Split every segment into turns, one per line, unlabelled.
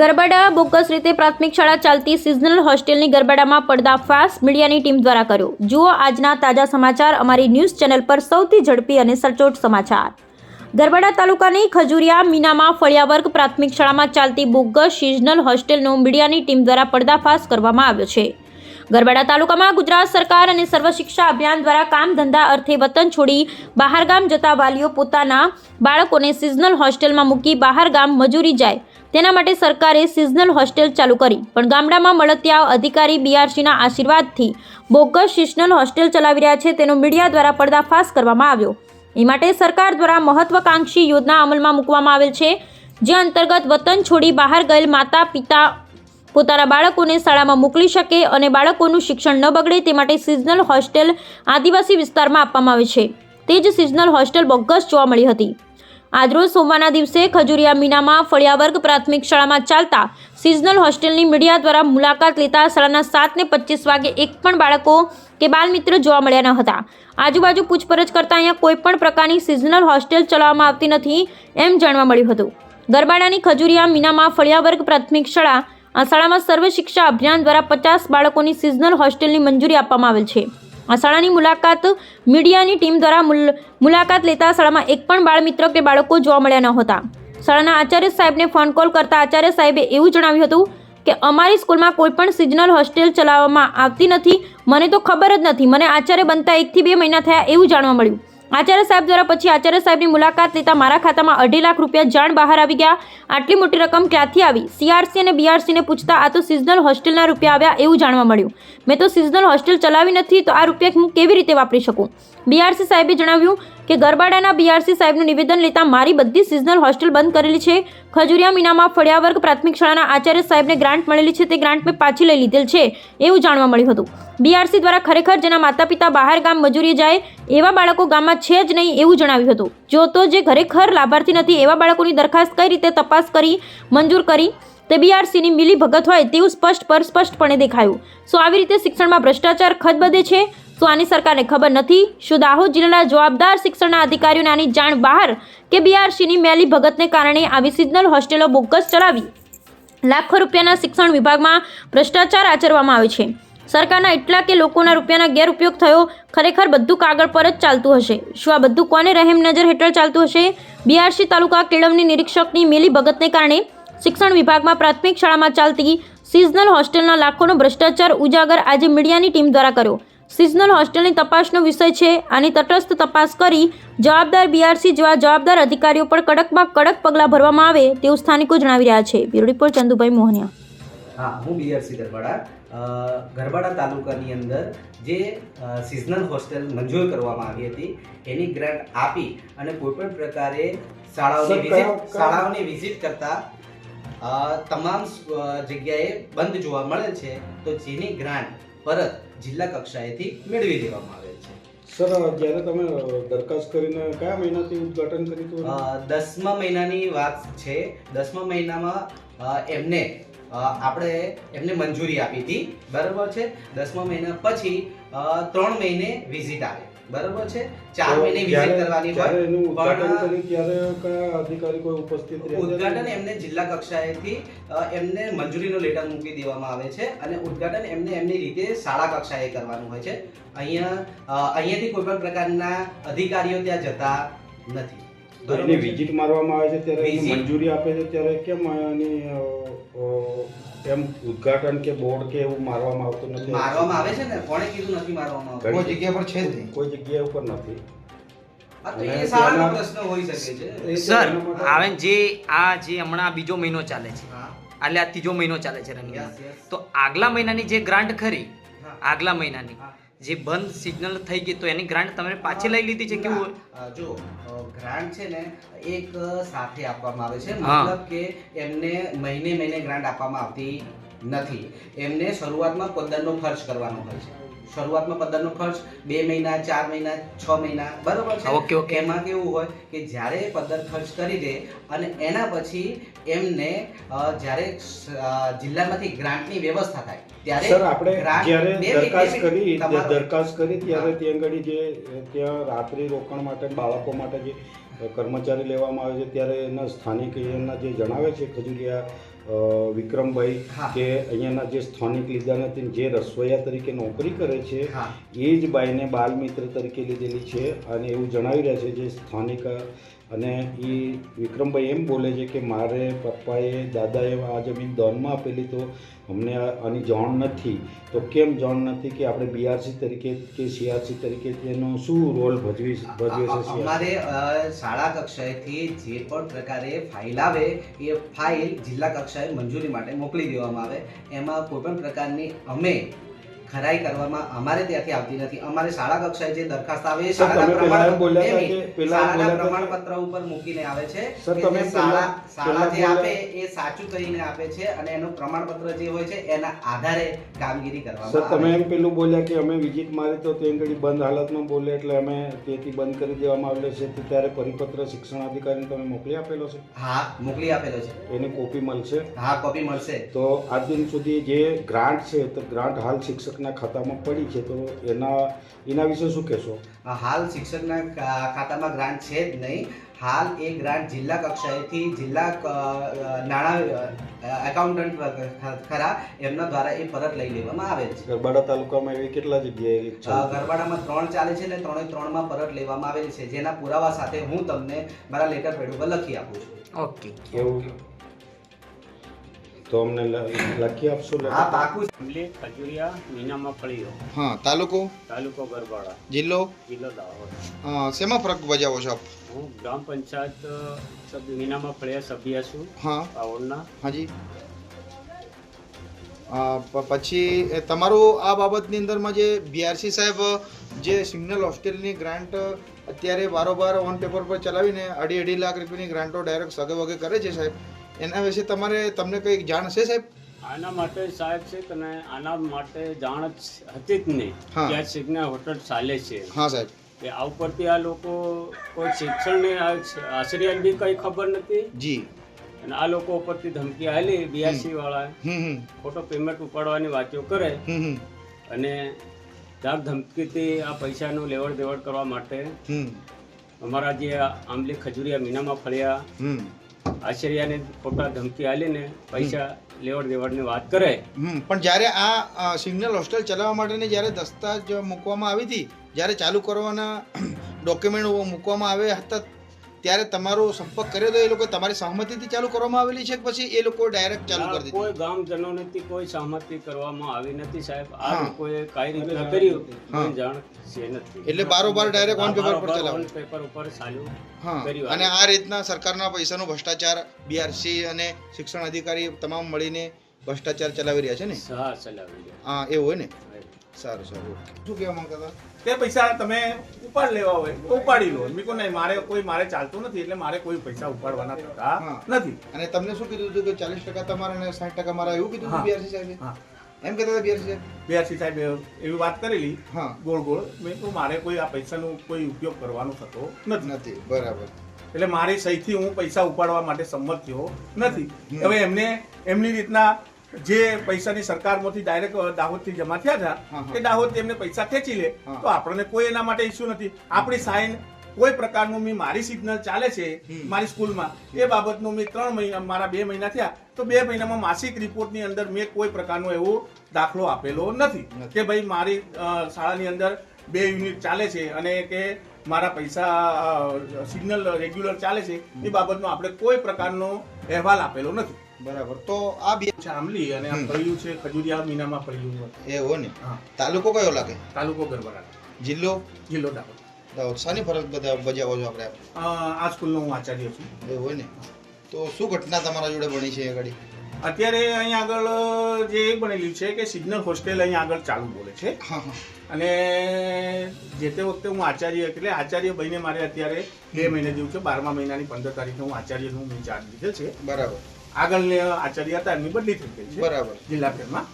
Garbada bogus રીતે પ્રાથમિક શાળા ચાલતી સિઝનલ હોસ્ટેલની ગરબાડામાં પડદાફાશ મીડિયાની ટીમ દ્વારા કર્યો. જુઓ આજના તાજા સમાચાર અમારી ન્યૂઝ ચેનલ પર સૌથી ઝડપી અને સચોટ સમાચાર. ગરબાડા તાલુકાની ખજુરિયા મીનામાં ફળિયાવર્ગ પ્રાથમિક શાળામાં ચાલતી બોગસ સિઝનલ હોસ્ટેલનો મીડિયાની ટીમ દ્વારા પડદાફાશ કરવામાં આવ્યો છે. ગરબાડા તાલુકામાં ગુજરાત સરકાર અને સર્વ શિક્ષા અભિયાન દ્વારા કામ ધંધા અર્થે વતન છોડી બહારગામ જતા વાલીઓ પોતાના બાળકોને સિઝનલ હોસ્ટેલમાં મૂકી બહારગામ મજૂરી જાય. તેના માટે સરકારે સિઝનલ હોસ્ટેલ ચાલુ કરી. પણ ગામડામાં મળતિયા અધિકારી બીઆરસીના આશીર્વાદથી બોગસ સિઝનલ હોસ્ટેલ ચલાવી રહ્યા છે તેનો મીડિયા દ્વારા પર્દાફાશ કરવામાં આવ્યો. એ માટે સરકાર દ્વારા મહત્વાકાંક્ષી યોજના અમલમાં મૂકવામાં આવેલ છે, જે અંતર્ગત વતન છોડી બહાર ગયેલ માતા, પિતા પોતાના બાળકોને શાળામાં મોકલી શકે અને બાળકોનું શિક્ષણ ન બગડે તે માટે સિઝનલ હોસ્ટેલ આદિવાસી વિસ્તારમાં આપવામાં આવે છે. તે જ સિઝનલ હોસ્ટેલ બોગસ જોવા મળી હતી. આજરોજ સોમવારના દિવસે ખજુરિયા મીનામાં ફળિયાવર્ગ પ્રાથમિક શાળામાં ચાલતા સિઝનલ હોસ્ટેલની મીડિયા દ્વારા મુલાકાત લેતા શાળાના સાત ને પચીસ વાગે એક પણ બાળકો કે બાલમિત્ર જોવા મળ્યા ન હતા. આજુબાજુ પૂછપરછ કરતાં અહીંયા કોઈ પણ પ્રકારની સિઝનલ હોસ્ટેલ ચલાવવામાં આવતી નથી એમ જાણવા મળ્યું હતું. ગરબાડાની ખજુરિયા મીનામાં ફળિયાવર્ગ પ્રાથમિક શાળા, આ શાળામાં સર્વ શિક્ષા અભિયાન દ્વારા પચાસ બાળકોની સિઝનલ હોસ્ટેલની મંજૂરી આપવામાં આવેલ છે. આ શાળાની મુલાકાત મીડિયાની ટીમ દ્વારા મુલ- મુલાકાત લેતા શાળામાં એક પણ બાળમિત્ર કે બાળકો જોવા મળ્યા ન હતા. શાળાના આચાર્ય સાહેબને ફોન કોલ કરતા આચાર્ય સાહેબે એવું જણાવ્યું હતું કે, અમારી સ્કૂલમાં કોઈ પણ સિઝનલ હોસ્ટેલ ચલાવવામાં આવતી નથી. મને તો ખબર જ નથી. મને આચાર્ય બનતા એકથી બે મહિના થયા એવું જાણવા મળ્યું. આચાર્ય સાહેબ દ્વારા પછી આચાર્ય સાહેબની મુલાકાત લેતા મારા ખાતામાં અઢી લાખ રૂપિયા જાણ બહાર આવી ગયા. આટલી મોટી રકમ ક્યાંથી આવી? સીઆરસી અને બીઆરસીને પૂછતા આ તો સિઝનલ હોસ્ટેલના રૂપિયા આવ્યા એવું જાણવા મળ્યું. મેં તો સિઝનલ હોસ્ટેલ ચલાવી નથી, તો આ રૂપિયા હું કેવી રીતે વાપરી શકું? બીઆરસી સાહેબે જણાવ્યું કે ગરબાડાના બીઆરસી સાહેબનું નિવેદન લેતા મારી બધી સિઝનલ હોસ્ટેલ બંધ કરેલી છે. ખજુરિયા મીનામાં ફળિયાવર્ગ પ્રાથમિક શાળાના આચાર્ય સાહેબને ગ્રાન્ટ મળેલી છે. તે ગ્રાન્ટ મેં પાછી લઈ લીધેલ છે એવું જાણવા મળ્યું હતું. બીઆરસી દ્વારા ખરેખર જેના માતા પિતા બહાર ગામ મજૂરી જાય એવા બાળકો ગામમાં છે જ નહીં એવું જણાવ્યું હતું. જો તો જે ખરેખર લાભાર્થી નથી એવા બાળકોની દરખાસ્ત કઈ રીતે તપાસ કરી, મંજૂર કરી, તે બીઆરસીની મિલી ભગત હોય તેવું સ્પષ્ટ પર સ્પષ્ટપણે દેખાયું. સો આવી રીતે શિક્ષણમાં ભ્રષ્ટાચાર ખદબદે છે. તો આની સરકારને ખબર નથી. શું દાહોદ જિલ્લાના જવાબદાર શિક્ષણના અધિકારીઓને આની જાણ બહાર કે બીઆરસીની મેલી ભગતને કારણે આવી સિઝનલ હોસ્ટેલો બોગસ ચલાવી? લાખો રૂપિયાના શિક્ષણ વિભાગમાં ભ્રષ્ટાચાર આચરવામાં આવે છે. સરકારના એટલા કે લોકોના રૂપિયાના ગેરઉપયોગ થયો, ખરેખર બધું કાગળ પર જ ચાલતું હશે. શું આ બધું કોને રહેમ નજર હેઠળ ચાલતું હશે? બીઆરસી તાલુકા કેળવણી નિરીક્ષકની મેલી ભગતને કારણે શિક્ષણ વિભાગમાં પ્રાથમિક શાળામાં ચાલતી સિઝનલ હોસ્ટેલના લાખોનો ભ્રષ્ટાચાર ઉજાગર આજે મીડિયાની ટીમ દ્વારા કર્યો. સિઝનલ હોસ્ટેલની તપાસનો વિષય છે. આની તટસ્થ તપાસ કરી જવાબદાર બીઆરસી જેવા જવાબદાર અધિકારીઓ પર કડકમાં કડક પગલાં ભરવામાં આવે તેવું સ્થાનિકો જણાવી રહ્યા છે. Bureau report Chandubhai Mohaniya.
હા હું બીઆરસી ગરબાડા ગરબાડા તાલુકાની અંદર જે સિઝનલ હોસ્ટેલ મંજૂર કરવામાં આવી હતી એની ગ્રાન્ટ આપી અને કોઈપણ પ્રકારે શાળાઓની વિઝિટ શાળાઓની વિઝિટ કરતા તમામ જગ્યાએ બંધ જોવા મળે છે તો જેની ગ્રાન્ટ પરત જિલ્લા કક્ષાએથી મેળવી લેવામાં આવે છે.
સર જ્યારે તમે દરખાસ્ત કરીને કયા મહિનાથી ઉદઘાટન કર્યું હતું?
દસમા મહિનાની વાત છે. દસમા મહિનામાં એમને આપણે એમને મંજૂરી આપી હતી. બરાબર છે? દસમા મહિના પછી ત્રણ મહિને વિઝિટ આવે. બરાબર છે? ચાર મહિને વિઝિટ કરવાની હોય.
એનું ઉદ્ઘાટન
પણ-
ત્યારે કયા અધિકારી કોઈ ઉપસ્થિત રહે?
ઉદ્ઘાટન એમને જિલ્લા કક્ષાએથી એમને મંજૂરીનો લેટર મૂકી દેવામાં આવે છે અને ઉદ્ઘાટન એમને એમની રીતે શાળા કક્ષાએ કરવાનું હોય છે. અહીંયા અહીંયાથી કોઈ પણ પ્રકારના અધિકારીઓ ત્યાં જતા નથી.
એની વિઝિટ મારવામાં આવે છે ત્યારે મંજૂરી આપે છે ત્યારે કેમ એની એમ ઉદ્ઘાટન કે બોર્ડ કે એવું મારવામાં આવતું નથી.
મારવામાં આવે છે ને? કોણે કીધું નથી મારવામાં આવતું?
કોઈ જગ્યા પર છે જ નહીં.
કોઈ જગ્યા ઉપર નથી.
હા, તો
અને
એ શાળાનો
ત્યાંના-
પ્રશ્ન હોઈ શકે છે.
એ
સર આવે જે આ જે હમણાં બીજો મહિનો ચાલે છે એટલે આ ત્રીજો મહિનો ચાલે છે રનિંગ. તો આગલા મહિનાની જે ગ્રાન્ટ ખરી આગલા મહિનાની. જે બંધ સિગ્નલ થઈ ગઈ તો એની ગ્રાન્ટ તમે પાછી લઈ લીધી છે કેવું
જો ગ્રાન્ટ છે ને એક સાથે આપવામાં આવે છે. મતલબ કે એમને મહિને મહિને ગ્રાન્ટ આપવામાં આવતી નથી. એમને શરૂઆતમાં પદરનો ખર્ચ કરવાનો હોય છે. શરૂઆતમાં પંદરનો ખર્ચ બે મહિના ચાર મહિના છ મહિના બરાબર છે
ઓકે, ઓકે.
એમાં કેવું હોય કે જ્યારે પંદર ખર્ચ કરી દે અને એના પછી એમને જ્યારે જિલ્લામાંથી ગ્રાન્ટની વ્યવસ્થા થાય ત્યારે
સર આપણે જ્યારે દરખાસ્ત કરી દરખાસ્ત કરી ત્યારે. ત્યાં આગળ જે ત્યાં રાત્રિ રોકાણ માટે બાળકો માટે જે કર્મચારી લેવામાં આવે છે ત્યારે એના સ્થાનિક એના જે જણાવે છે ખજુરિયા વિક્રમભાઈ કે અહીંયાના જે સ્થાનિક લીધાના તે જે રસોઈયા તરીકે નોકરી કરે છે એ જ બાઈને બાલ મિત્ર તરીકે લીધેલી છે. અને એવું જણાવી રહ્યા છે જે સ્થાનિક અને એ વિક્રમભાઈ એમ બોલે છે કે મારે પપ્પાએ, દાદાએ આ જમીન દોનમાં આપેલી તો અમને આની જાણ નથી તો કેમ જાણ નથી કે આપણે બીઆરસી તરીકે કે સીઆરસી તરીકે તેનો શું રોલ ભજવી ભજવે છે?
અમારે શાળા કક્ષાએથી જે પણ પ્રકારે ફાઇલ આવે, એ ફાઇલ જિલ્લા કક્ષાએ મંજૂરી માટે મોકલી દેવામાં આવે એમાં કોઈ પણ પ્રકારની અમે ખરાઈ કરવામાં અમારે ત્યાંથી આવતી નથી. અમારે શાળા કક્ષાએ જે દરખાસ્ત આવે શાળાના પ્રમાણપત્ર- ઉપર મૂકીને આવે છે કે શાળા શાળા જે આપે એ સાચું કહીને આપે છે અને એનું પ્રમાણપત્ર જે હોય છે એના આધારે કામગીરી
સર
કરવામાં
તમે એમ પેલું બોલ્યા કે અમે વિઝિટ મારી તો તે ઘડી બંધ હાલતમાં બોલે એટલે અમે તેથી બંધ કરી દેવામાં આવેલો છે. ત્યારે પરિપત્ર શિક્ષણ અધિકારીને તમે મોકલી આપેલો છે?
હા મોકલી આપેલો છે.
એની કોપી મળશે?
હા કોપી મળશે.
તો આજ દિન સુધી જે ગ્રાન્ટ છે તો ગ્રાન્ટ હાલ શિક્ષકના ખાતામાં પડી છે તો એના એના વિશે શું કહેશો?
હાલ શિક્ષકના ખાતામાં ગ્રાન્ટ છે જ નહીં. હાલ એ ગ્રાન્ટ જિલ્લા કક્ષાએથી જિલ્લા નાણા એકાઉન્ટન્ટ ખરા એમના દ્વારા એ પરત લઈ લેવામાં આવે છે.
ગરબાડા તાલુકામાં એવી કેટલા જગ્યાએ
ગરબાડામાં ત્રણ ચાલે છે ને ત્રણે ત્રણમાં પરત લેવામાં આવેલી છે. જેના પુરાવા સાથે હું તમને મારા લેટર પેડ ઉપર લખી આપું છું.
ઓકે.
એવું? તો અમને લ- લખી આપશો
હા પાકું
અમલી ખજુરિયા મીના મફળીઓ
હા તાલુકો?
તાલુકો ગરબાડા.
જિલ્લો?
જિલ્લો દાહોદ.
હા શેમાં ફરક બજાવો છો આપ?
હું ગ્રામ પંચાયત સભ્ય મીનામાં મફળીયા સભ્ય છું.
હા.
આવડના
હાજી. પછી તમારું આ બાબતની અંદરમાં જે બીઆરસી સાહેબ જે સિગ્નલ હોસ્ટેલની ગ્રાન્ટ અત્યારે વારંવાર ઓન પેપર પર ચલાવીને અઢી અઢી લાખ રૂપિયાની ગ્રાન્ટો ડાયરેક્ટ સગે વગે કરે છે સાહેબ. એના વિશે તમારે તમને કંઈક જાણ છે સાહેબ?
આના માટે સાહેબ છે તને આના માટે જાણ હતી જ નહીં. કે આ હોટલ ચાલે છે.
હા સાહેબ.
કે આ ઉપરથી આ લોકો કોઈ શિક્ષણને આશ્રય બી કંઈ ખબર નથી?
જી.
અને આ લોકો ઉપરથી ધમકી આવેલી બીઆરસી વાળા ખોટો પેમેન્ટ ઉપાડવાની વાતો કરે. અને ધાક ધમકીથી આ પૈસાનું લેવડ દેવડ કરવા માટે અમારા જે આંબલી ખજુરિયા મીનામાં ફળ્યા.
હમ.
આશ્ચર્યાને ખોટા ધમકી આલીને પૈસા લેવડ દેવડની વાત કરે.
પણ જ્યારે આ સિગ્નલ હોસ્ટેલ ચલાવવા માટેની જ્યારે દસ્તાજ મૂકવામાં આવી હતી, જ્યારે ચાલુ કરવાના ડોક્યુમેન્ટ મૂકવામાં આવ્યા હતા ત્યારે તમારો સંપર્ક કર્યો તો એ લોકો તમારી સહમતિથી ચાલુ કરવામાં આવેલી છે કે પછી એ લોકો ડાયરેક્ટ ચાલુ કરી
કોઈ
દીધી
કોઈ સહમતિ કરવામાં આવી નથી સાહેબ. આ લોકોએ કઈ રીતે કર્યું. જાણ છે નથી.
એટલે બારોબાર ડાયરેક્ટ ઓન પેપર પર ચલાવ.
on ઉપર ચાલુ
હા
કર્યું.
અને આ. રીતના સરકારના પૈસાનો ભ્રષ્ટાચાર બીઆરસી અને શિક્ષણ અધિકારી તમામ મળીને ભ્રષ્ટાચાર ચલાવી રહ્યા છે ને?
હા ચલાવી રહ્યા.
હા એવું હોય ને? સારું સારું. શું કહેવા માંગતા હતા?
તે પૈસા તમે ઉપાડ લેવા હોય તો ઉપાડી લો. મેં નહીં મારે કોઈ મારે ચાલતું નથી એટલે મારે કોઈ પૈસા ઉપાડવાના થતા. નથી.
અને તમને શું કીધું હતું કે ચાલીસ ટકા તમારા અને સાઠ ટકા મારા એવું કીધું બીઆરસી સાહેબે? એમ કહેતા હતા બીઆરસી સાહેબ?
બીઆરસી સાહેબ એવી વાત કરેલી
હા.
ગોળ ગોળ. મેં તો મારે કોઈ આ પૈસાનો કોઈ ઉપયોગ કરવાનો થતો નથી.
નથી બરાબર.
એટલે મારી સહીથી હું પૈસા ઉપાડવા માટે સંમત થયો નથી. હવે એમને એમની રીતના જે પૈસાની સરકારમાંથી ડાયરેક્ટ દાહોદથી જમા થયા હતા કે દાહોદ એમને પૈસા ખેંચી લે. તો આપણને કોઈ એના માટે ઇસ્યુ નથી. આપણી સાઈન કોઈ પ્રકારનું મેં મારી સિગ્નલ ચાલે છે મારી સ્કૂલમાં. એ બાબતનું મેં ત્રણ મહિના મારા બે મહિના થયા. તો બે મહિનામાં માસિક રિપોર્ટની અંદર મેં કોઈ પ્રકારનો એવો દાખલો આપેલો નથી. કે ભાઈ મારી શાળાની અંદર બે યુનિટ ચાલે છે અને કે મારા પૈસા સિગ્નલ રેગ્યુલર ચાલે છે. એ બાબતનો આપણે કોઈ પ્રકારનો અહેવાલ આપેલો નથી.
બરાબર. તો આ બે
છે આંબલી અને આ. ફળિયું છે ખજુરિયા મીનામાં એ
હો ને?
હા.
તાલુકો કયો લાગે?
તાલુકો ગરબડા
જિલ્લો?
જિલ્લો દાહોદ.
દાહોદ. શાની ફરજ બધા બજાવો છો આપણે?
આ સ્કૂલનો હું આચાર્ય છું.
એ હોય ને? તો શું ઘટના તમારા જોડે બની છે એ ઘડી?
અત્યારે અહીં આગળ જે બનેલું છે કે સિગ્નલ હોસ્ટેલ અહીં આગળ ચાલુ બોલે છે.
હા હા.
અને જે તે વખતે હું આચાર્ય એટલે આચાર્ય બહીને મારે અત્યારે બે મહિને જેવું છે બારમા મહિનાની પંદર તારીખે હું આચાર્યનું મેં ચાર્જ લીધેલ છે.
બરાબર.
આગળ આચાર્ય હતા એમની બદલી થઈ ગઈ છે
બરાબર.
જિલ્લા ફેરમાં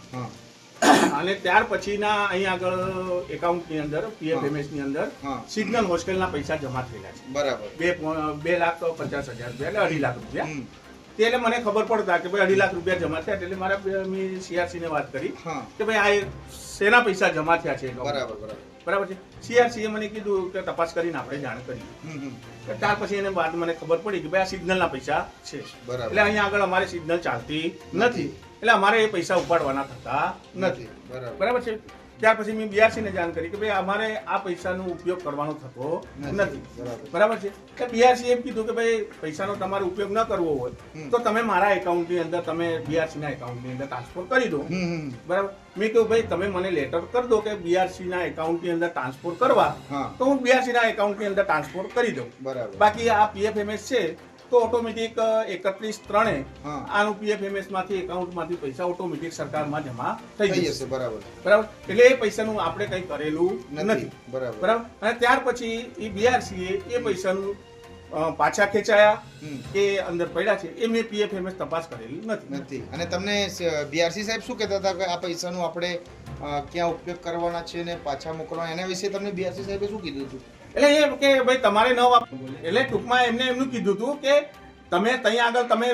અને ત્યાર પછીના અહીંયા આગળ એકાઉન્ટની અંદર પીએફએમએસની અંદર સિગ્નલ હોસ્ટેલના પૈસા જમા થયેલા છે.
બરાબર.
બે બે લાખ પચાસ હજાર રૂપિયા એટલે અઢી લાખ રૂપિયા. એટલે મને ખબર પડતા કે ભાઈ અઢી લાખ રૂપિયા જમા થયા એટલે મારા મેં સીઆરસી ને વાત કરી કે ભાઈ આ શેના પૈસા જમા થયા છે
બરાબર બરાબર.
બરાબર છે? સીઆરસીએ મને કીધું કે તપાસ કરીને આપણે જાણ કરી. ત્યાર પછી એને બાદ મને ખબર પડી કે ભાઈ આ સિગ્નલના પૈસા છે.
બરાબર.
એટલે અહીંયા આગળ અમારે સિગ્નલ ચાલતી નથી. એટલે અમારે એ પૈસા ઉપાડવાના થતા નથી.
બરાબર
છે? ત્યાર પછી મેં બીઆરસી ને જાણ કરી કે ભાઈ અમારે આ પૈસાનો ઉપયોગ કરવાનો થતો
નથી. બરાબર.
છે? કે બીઆરસી એમ કીધું કે ભાઈ પૈસાનો તમારે ઉપયોગ ન કરવો હોય તો તમે મારા એકાઉન્ટની અંદર તમે બીઆરસીના એકાઉન્ટની અંદર ટ્રાન્સફર કરી દો. બરાબર? મેં કહ્યું ભાઈ તમે મને લેટર કરી દો કે બીઆરસીના એકાઉન્ટની અંદર ટ્રાન્સફર કરવા તો હું બીઆરસી ના એકાઉન્ટની અંદર ટ્રાન્સફર કરી દઉં.
બરાબર.
બાકી આ પીએફએમએસ છે તો ઓટોમેટિક એકત્રીસ ત્રણે. આનું પીએફએમએસમાંથી એકાઉન્ટમાંથી પૈસા ઓટોમેટિક સરકારમાં જમા થઈ જશે.
બરાબર.
બરાબર? એટલે એ પૈસાનું આપણે કંઈ કરેલું
નથી
નથી.
બરાબર.
બરાબર? અને ત્યાર પછી એ બીઆરસીએ એ પૈસાનું પાછા ખેંચાયા કે અંદર પડ્યા છે એ મેં પીએફએમએસ તપાસ કરેલી નથી.
નથી. અને તમને બીઆરસી સાહેબ શું કહેતા હતા કે આ પૈસાનું આપણે ક્યાં ઉપયોગ કરવાના છે ને પાછા મોકલવાના? એના વિશે તમને બીઆરસી સાહેબે શું કીધું હતું?
એટલે એ કે ભાઈ તમારે ન વાપરવું. એટલે ટૂંકમાં એમને એમનું કીધું હતું કે તમે ત્યાં આગળ તમે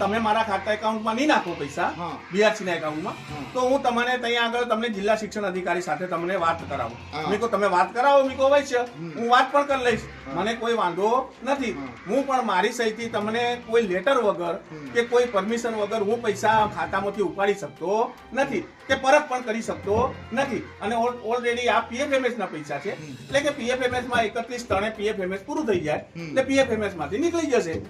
તમે મારા ખાતા એકાઉન્ટમાં નહીં નાખો પૈસા
હા.
બીઆરસી ના એકાઉન્ટમાં તો હું તમને ત્યાં આગળ તમને જિલ્લા શિક્ષણ અધિકારી સાથે તમને વાત કરાવું. મેં કહું તમે વાત કરાવો મેં કહું
હમ.
હું વાત પણ કરી લઈશ. મને કોઈ વાંધો નથી.
હું.
પણ મારી સહીથી તમને કોઈ લેટર વગર કે કોઈ પરમિશન વગર હું પૈસા ખાતામાંથી ઉપાડી શકતો નથી કે પરત પણ કરી શકતો નથી. અને ઓલરેડી આ પીએફએમએસ ના પૈસા છે. એટલે કે પીએફએમએસમાં એકત્રીસ ત્રણે પીએફએમએસ પૂરું થઈ જાય. એટલે પીએફએમએસમાંથી નીકળી જશે.